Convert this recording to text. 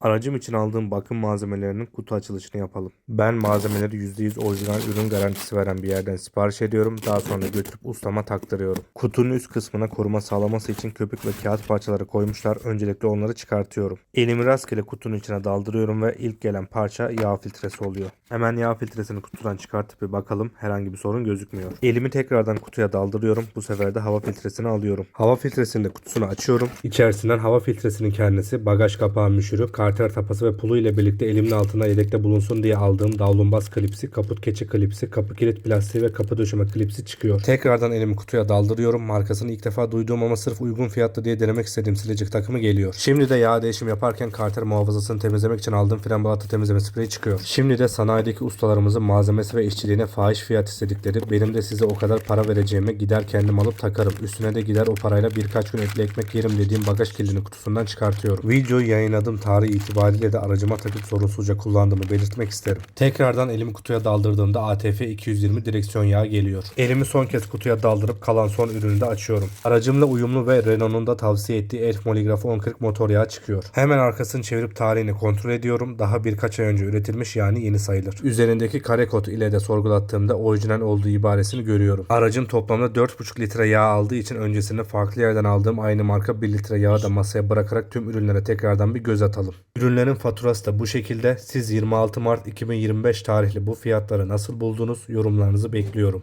Aracım için aldığım bakım malzemelerinin kutu açılışını yapalım. Ben malzemeleri %100 orijinal ürün garantisi veren bir yerden sipariş ediyorum. Daha sonra götürüp ustama taktırıyorum. Kutunun üst kısmına koruma sağlaması için köpük ve kağıt parçaları koymuşlar. Öncelikle onları çıkartıyorum. Elimi rastgele kutunun içine daldırıyorum ve ilk gelen parça yağ filtresi oluyor. Hemen yağ filtresini kutudan çıkartıp bir bakalım. Herhangi bir sorun gözükmüyor. Elimi tekrardan kutuya daldırıyorum. Bu sefer de hava filtresini alıyorum. Hava filtresinin de kutusunu açıyorum. İçerisinden hava filtresinin kendisi, bagaj kapağı müşürü, karter tapası ve pulu ile birlikte elimin altına yedekte bulunsun diye aldığım davlumbaz klipsi, kaput keçi klipsi, kapı kilit plastiği ve kapı döşeme klipsi çıkıyor. Tekrardan elimi kutuya daldırıyorum. Markasını ilk defa duyduğum ama sırf uygun fiyatlı diye denemek istediğim silecek takımı geliyor. Şimdi de yağ değişim yaparken karter muhafazasını temizlemek için aldığım fren balata temizleme spreyi çıkıyor. Şimdi de sanayideki ustalarımızın malzemesi ve işçiliğine fahiş fiyat istedikleri benim de size o kadar para vereceğime gider kendim alıp takarım. Üstüne de gider o parayla birkaç gün etli ekmek yerim dediğim bagaj kilidini kutusundan çıkartıyorum. Videoyu yayınladığım tarih itibariyle de aracıma takıp sorunsuzca kullandığımı belirtmek isterim. Tekrardan elimi kutuya daldırdığımda ATF 220 direksiyon yağı geliyor. Elimi son kez kutuya daldırıp kalan son ürünü de açıyorum. Aracımla uyumlu ve Renault'un da tavsiye ettiği Elf Molygraf 1040 motor yağı çıkıyor. Hemen arkasını çevirip tarihini kontrol ediyorum. Daha birkaç ay önce üretilmiş yani yeni sayılır. Üzerindeki kare kod ile de sorgulattığımda orijinal olduğu ibaresini görüyorum. Aracın toplamda 4,5 litre yağ aldığı için öncesinde farklı yerden aldığım aynı marka 1 litre yağı da masaya bırakarak tüm ürünlere tekrardan bir göz atalım. Ürünlerin faturası da bu şekilde. Siz 26 Mart 2025 tarihli bu fiyatları nasıl buldunuz? Yorumlarınızı bekliyorum.